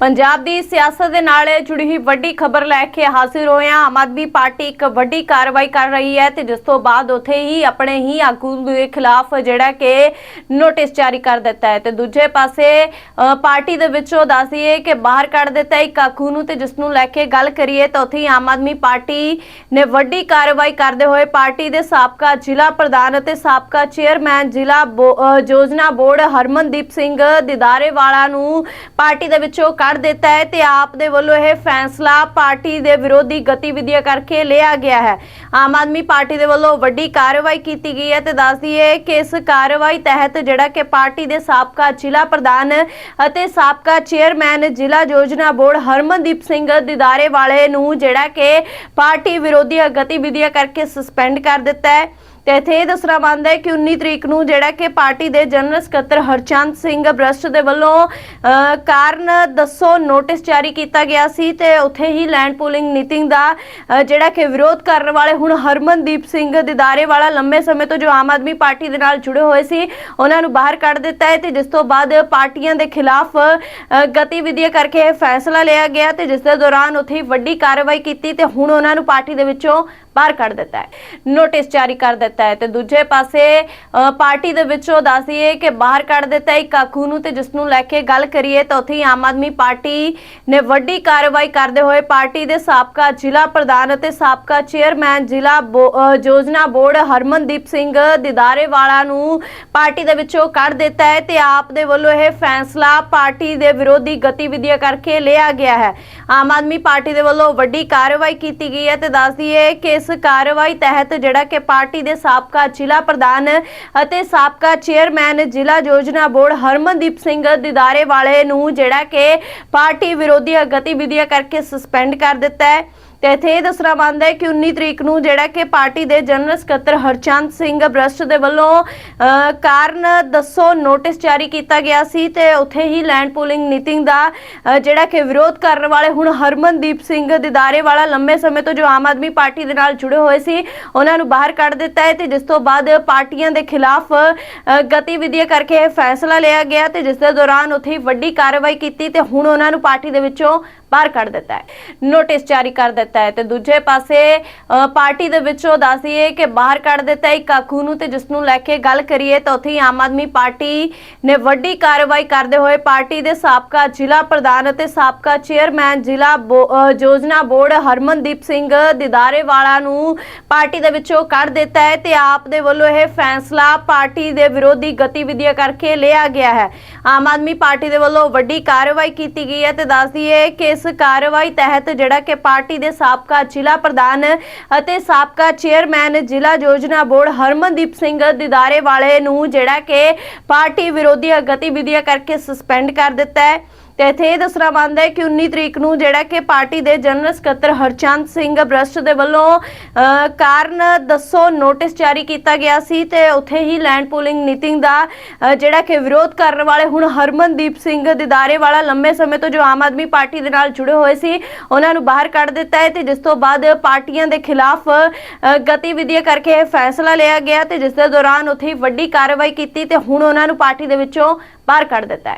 ਪੰਜਾਬ ਦੀ ਸਿਆਸਤ ਦੇ ਨਾਲ ਜੁੜੀ ਹੋਈ ਵੱਡੀ ਖਬਰ ਲੈ ਕੇ ਹਾਜ਼ਰ ਹੋਏ ਹਾਂ ਆਮ ਆਦਮੀ ਪਾਰਟੀ ਇੱਕ ਵੱਡੀ ਕਾਰਵਾਈ ਕਰ ਰਹੀ ਹੈ ਤੇ ਜਿਸ ਤੋਂ ਬਾਅਦ ਉੱਥੇ ਹੀ ਆਪਣੇ ਹੀ ਆਗੂ ਦੇ ਖਿਲਾਫ ਜਿਹੜਾ ਕਿ ਨੋਟਿਸ ਜਾਰੀ ਕਰ ਦਿੱਤਾ ਹੈ। ਤੇ ਦੂਜੇ ਪਾਸੇ ਪਾਰਟੀ ਦੇ ਵਿੱਚੋਂ ਦੱਸੀਏ ਕਿ ਬਾਹਰ ਕੱਢ ਦਿੱਤਾ ਇੱਕ ਆਗੂ ਨੂੰ ਤੇ ਜਿਸ ਨੂੰ ਲੈ ਕੇ ਗੱਲ ਕਰੀਏ ਤਾਂ ਉੱਥੇ ਹੀ ਆਮ ਆਦਮੀ ਪਾਰਟੀ ਨੇ ਵੱਡੀ ਕਾਰਵਾਈ ਕਰਦੇ ਹੋਏ ਪਾਰਟੀ ਦੇ ਸਾਬਕਾ ਜ਼ਿਲ੍ਹਾ ਪ੍ਰਧਾਨ ਅਤੇ ਸਾਬਕਾ ਚੇਅਰਮੈਨ ਜ਼ਿਲ੍ਹਾ ਬੋ- ਯੋਜਨਾ ਬੋਰਡ ਹਰਮਨਦੀਪ ਸਿੰਘ ਦਿਦਾਰੇਵਾਲਾ ਨੂੰ ਪਾਰਟੀ ਦੇ ਵਿੱਚੋਂ ਕੱਢ ਦਿੱਤਾ ਹੈ ਤੇ ਆਪ ਦੇ ਵੱਲੋਂ ਇਹ ਫੈਸਲਾ ਪਾਰਟੀ ਦੇ ਵਿਰੋਧੀ ਗਤੀਵਿਧੀਆਂ ਕਰਕੇ ਲਿਆ ਗਿਆ ਹੈ। ਆਮ ਆਦਮੀ ਪਾਰਟੀ ਦੇ ਵੱਲੋਂ ਵੱਡੀ ਕਾਰਵਾਈ ਕੀਤੀ ਗਈ ਹੈ ਤੇ ਦੱਸ ਦਈਏ ਕਿ ਇਸ ਕਾਰਵਾਈ ਤਹਿਤ ਜਿਹੜਾ ਕਿ ਪਾਰਟੀ ਦੇ ਸਾਬਕਾ ਜ਼ਿਲ੍ਹਾ ਪ੍ਰਧਾਨ ਅਤੇ ਸਾਬਕਾ ਚੇਅਰਮੈਨ ਜ਼ਿਲ੍ਹਾ ਯੋਜਨਾ ਬੋਰਡ ਹਰਮਨਦੀਪ ਸਿੰਘ ਦਿਦਾਰੇ ਵਾਲੇ ਨੂੰ ਜਿਹੜਾ ਕਿ ਪਾਰਟੀ ਵਿਰੋਧੀ ਗਤੀਵਿਧੀਆਂ ਕਰਕੇ ਸਸਪੈਂਡ ਕਰ ਦਿੱਤਾ ਹੈ। ਤੇ ਇੱਥੇ ਇਹ ਦੱਸਣਾ ਬਣਦਾ ਹੈ ਕਿ 19 ਤਰੀਕ ਨੂੰ ਜਿਹੜਾ ਕਿ ਪਾਰਟੀ ਦੇ ਜਨਰਲ ਸਕੱਤਰ ਹਰਚੰਦ ਸਿੰਘ ਬ੍ਰਸ਼ਟ ਦੇ ਵੱਲੋਂ ਕਾਰਨ ਦੱਸੋ, ਨੋਟਿਸ ਜਾਰੀ ਕੀਤਾ ਗਿਆ ਸੀ ਤੇ ਉੱਥੇ ਹੀ ਲੈਂਡ ਪੂਲਿੰਗ ਨੀਤਿੰਗ ਦਾ ਜਿਹੜਾ ਕਿ ਵਿਰੋਧ ਕਰਨ ਵਾਲੇ ਹੁਣ ਹਰਮਨਦੀਪ ਸਿੰਘ ਦਿਦਾਰੇ ਵਾਲਾ ਲੰਮੇ ਸਮੇਂ ਤੋਂ ਜੋ ਆਮ ਆਦਮੀ ਪਾਰਟੀ ਦੇ ਨਾਲ ਜੁੜੇ ਹੋਏ ਸੀ, ਉਹਨਾਂ ਨੂੰ ਬਾਹਰ ਕੱਢ ਦਿੱਤਾ ਹੈ ਤੇ ਜਿਸ ਤੋਂ ਬਾਅਦ ਪਾਰਟੀਆਂ ਦੇ ਖਿਲਾਫ ਗਤੀਵਿਧੀਆਂ ਕਰਕੇ ਇਹ ਫੈਸਲਾ ਲਿਆ ਗਿਆ ਤੇ ਜਿਸ ਦੇ ਦੌਰਾਨ ਉੱਥੇ ਵੱਡੀ ਕਾਰਵਾਈ ਕੀਤੀ ਤੇ ਹੁਣ ਉਹਨਾਂ ਨੂੰ ਪਾਰਟੀ ਦੇ ਵਿੱਚੋਂ ਬਾਹਰ ਕੱਢ ਦਿੱਤਾ ਹੈ। ਨੋਟਿਸ ਜਾਰੀ ਕਰ ਦਿੱਤਾ ਹੈ ਤੇ ਦੂਜੇ ਪਾਸੇ ਪਾਰਟੀ ਦੇ ਵਿੱਚੋਂ ਦੱਸੀਏ ਕਿ ਬਾਹਰ ਕੱਢ ਦਿੱਤਾ ਹੈ ਇੱਕ ਨੂੰ ਤੇ ਜਿਸ ਨੂੰ ਲੈ ਕੇ ਗੱਲ ਕਰੀਏ ਤਾਂ ਉੱਥੇ ਆਮ ਆਦਮੀ ਪਾਰਟੀ ਨੇ ਵੱਡੀ ਕਾਰਵਾਈ ਕਰਦੇ ਹੋਏ ਪਾਰਟੀ ਦੇ ਸਾਬਕਾ ਜ਼ਿਲ੍ਹਾ ਪ੍ਰਧਾਨ ਅਤੇ ਸਾਬਕਾ ਚੇਅਰਮੈਨ ਜ਼ਿਲ੍ਹਾ ਯੋਜਨਾ ਬੋਰਡ ਹਰਮਨਦੀਪ ਸਿੰਘ ਦਿਦਾਰੇਵਾਲਾ ਨੂੰ ਪਾਰਟੀ ਦੇ ਵਿੱਚੋਂ ਕੱਢ ਦਿੱਤਾ ਹੈ ਤੇ ਆਪ ਦੇ ਵੱਲੋਂ ਇਹ ਫੈਸਲਾ ਪਾਰਟੀ ਦੇ ਵਿਰੋਧੀ ਗਤੀਵਿਧੀਆਂ ਕਰਕੇ ਲਿਆ ਗਿਆ ਹੈ। ਆਮ ਆਦਮੀ ਪਾਰਟੀ ਦੇ ਵੱਲੋਂ ਵੱਡੀ ਕਾਰਵਾਈ ਕੀਤੀ ਗਈ ਹੈ ਤੇ ਦੱਸ ਦਈਏ ਕਿ ਇਸ ਕਾਰਵਾਈ ਤਹਿਤ ਜਿਹੜਾ ਕਿ ਪਾਰਟੀ ਦੇ ਸਾਬਕਾ ਜ਼ਿਲ੍ਹਾ ਪ੍ਰਧਾਨ ਅਤੇ ਸਾਬਕਾ ਚੇਅਰਮੈਨ ਜ਼ਿਲ੍ਹਾ ਯੋਜਨਾ ਬੋਰਡ ਹਰਮਨਦੀਪ ਸਿੰਘ ਦਿਦਾਰੇ ਵਾਲੇ ਨੂੰ ਜਿਹੜਾ ਕਿ ਪਾਰਟੀ ਵਿਰੋਧੀ ਗਤੀਵਿਧੀਆਂ ਕਰਕੇ ਸਸਪੈਂਡ ਕਰ ਦਿੱਤਾ ਹੈ। ਤੇ ਇੱਥੇ ਇਹ ਦੱਸਣਾ ਬਣਦਾ ਹੈ ਕਿ 19 ਤਰੀਕ ਨੂੰ ਜਿਹੜਾ ਕਿ ਪਾਰਟੀ ਦੇ ਜਨਰਲ ਸਕੱਤਰ ਹਰਚੰਦ ਸਿੰਘ ਬ੍ਰਸ਼ਟ ਦੇ ਵੱਲੋਂ ਕਾਰਨ ਦੱਸੋ, ਨੋਟਿਸ ਜਾਰੀ ਕੀਤਾ ਗਿਆ ਸੀ ਤੇ ਉੱਥੇ ਹੀ ਲੈਂਡ ਪੂਲਿੰਗ ਨੀਤਿੰਗ ਦਾ ਜਿਹੜਾ ਕਿ ਵਿਰੋਧ ਕਰਨ ਵਾਲੇ ਹੁਣ ਹਰਮਨਦੀਪ ਸਿੰਘ ਦਿਦਾਰੇ ਵਾਲਾ ਲੰਮੇ ਸਮੇਂ ਤੋਂ ਜੋ ਆਮ ਆਦਮੀ ਪਾਰਟੀ ਦੇ ਨਾਲ ਜੁੜੇ ਹੋਏ ਸੀ, ਉਹਨਾਂ ਨੂੰ ਬਾਹਰ ਕੱਢ ਦਿੱਤਾ ਹੈ ਤੇ ਜਿਸ ਤੋਂ ਬਾਅਦ ਪਾਰਟੀਆਂ ਦੇ ਖਿਲਾਫ ਗਤੀਵਿਧੀਆਂ ਕਰਕੇ ਇਹ ਫੈਸਲਾ ਲਿਆ ਗਿਆ ਤੇ ਜਿਸ ਦੇ ਦੌਰਾਨ ਉੱਥੇ ਵੱਡੀ ਕਾਰਵਾਈ ਕੀਤੀ ਤੇ ਹੁਣ ਉਹਨਾਂ ਨੂੰ ਪਾਰਟੀ ਦੇ ਵਿੱਚੋਂ ਬਾਹਰ ਕੱਢ ਦਿੱਤਾ ਹੈ। ਨੋਟਿਸ ਜਾਰੀ ਕਰ ਦਿੱਤਾ ਹੈ। ਤੇ ਦੂਜੇ ਪਾਸੇ ਅ, ਪਾਰਟੀ ਦੇ ਵਿੱਚੋਂ ਦੱਸੀਏ ਕਿ ਬਾਹਰ ਕੱਢ ਦਿੱਤਾ ਇੱਕ ਆਗੂ ਨੂੰ ਤੇ ਜਿਸ ਨੂੰ ਲੈ ਕੇ ਗੱਲ ਕਰੀਏ ਤਾਂ ਉੱਥੇ ਆਮ ਆਦਮੀ ਪਾਰਟੀ ਨੇ ਵੱਡੀ ਕਾਰਵਾਈ ਕਰਦੇ ਹੋਏ ਪਾਰਟੀ ਦੇ ਸਾਬਕਾ ਜ਼ਿਲ੍ਹਾ ਪ੍ਰਧਾਨ ਅਤੇ ਸਾਬਕਾ ਚੇਅਰਮੈਨ ਜ਼ਿਲ੍ਹਾ ਯੋਜਨਾ ਬੋਰਡ ਹਰਮਨਦੀਪ ਸਿੰਘ ਦਿਦਾਰੇਵਾਲਾ ਨੂੰ ਪਾਰਟੀ ਦੇ ਵਿੱਚੋਂ ਕੱਢ ਦਿੱਤਾ ਹੈ ਤੇ ਆਪ ਦੇ ਵੱਲੋਂ ਇਹ ਫੈਸਲਾ ਪਾਰਟੀ ਦੇ ਵਿਰੋਧੀ ਗਤੀਵਿਧੀਆਂ ਕਰਕੇ ਲਿਆ ਗਿਆ ਹੈ। ਆਮ ਆਦਮੀ ਪਾਰਟੀ ਦੇ ਵੱਲੋਂ ਵੱਡੀ ਕਾਰਵਾਈ ਕੀਤੀ ਗਈ ਹੈ ਤੇ ਦੱਸ ਦਈਏ ਕਿ ਇਸ ਕਾਰਵਾਈ ਤਹਿਤ ਜਿਹੜਾ ਕਿ ਪਾਰਟੀ ਦੇ ਸਾਬਕਾ ਜ਼ਿਲ੍ਹਾ ਪ੍ਰਧਾਨ ਅਤੇ ਸਾਬਕਾ ਚੇਅਰਮੈਨ ਜ਼ਿਲ੍ਹਾ ਯੋਜਨਾ ਬੋਰਡ ਹਰਮਨਦੀਪ ਸਿੰਘ ਦਿਦਾਰੇ ਵਾਲੇ ਨੂੰ ਜਿਹੜਾ ਕਿ ਪਾਰਟੀ ਵਿਰੋਧੀ ਗਤੀਵਿਧੀਆਂ ਕਰਕੇ ਸਸਪੈਂਡ ਕਰ ਦਿੱਤਾ ਹੈ। ਤੇ ਇੱਥੇ ਇਹ ਦੱਸਣਾ ਬਣਦਾ ਹੈ ਕਿ 19 ਤਰੀਕ ਨੂੰ ਜਿਹੜਾ ਕਿ ਪਾਰਟੀ ਦੇ ਜਨਰਲ ਸਕੱਤਰ ਹਰਚੰਦ ਸਿੰਘ ਬ੍ਰਸ਼ਟ ਦੇ ਵੱਲੋਂ ਕਾਰਨ ਦੱਸੋ, ਨੋਟਿਸ ਜਾਰੀ ਕੀਤਾ ਗਿਆ ਸੀ ਤੇ ਉੱਥੇ ਹੀ ਲੈਂਡ ਪੂਲਿੰਗ ਨੀਤਿੰਗ ਦਾ ਜਿਹੜਾ ਕਿ ਵਿਰੋਧ ਕਰਨ ਵਾਲੇ ਹੁਣ ਹਰਮਨਦੀਪ ਸਿੰਘ ਦਿਦਾਰੇ ਵਾਲਾ ਲੰਮੇ ਸਮੇਂ ਤੋਂ ਜੋ ਆਮ ਆਦਮੀ ਪਾਰਟੀ ਦੇ ਨਾਲ ਜੁੜੇ ਹੋਏ ਸੀ, ਉਹਨਾਂ ਨੂੰ ਬਾਹਰ ਕੱਢ ਦਿੱਤਾ ਹੈ ਤੇ ਜਿਸ ਤੋਂ ਬਾਅਦ ਪਾਰਟੀਆਂ ਦੇ ਖਿਲਾਫ ਗਤੀਵਿਧੀਆਂ ਕਰਕੇ ਇਹ ਫੈਸਲਾ ਲਿਆ ਗਿਆ ਤੇ ਜਿਸ ਦੇ ਦੌਰਾਨ ਉੱਥੇ ਵੱਡੀ ਕਾਰਵਾਈ ਕੀਤੀ ਤੇ ਹੁਣ ਉਹਨਾਂ ਨੂੰ ਪਾਰਟੀ ਦੇ ਵਿੱਚੋਂ ਬਾਹਰ ਕੱਢ ਦਿੱਤਾ ਹੈ।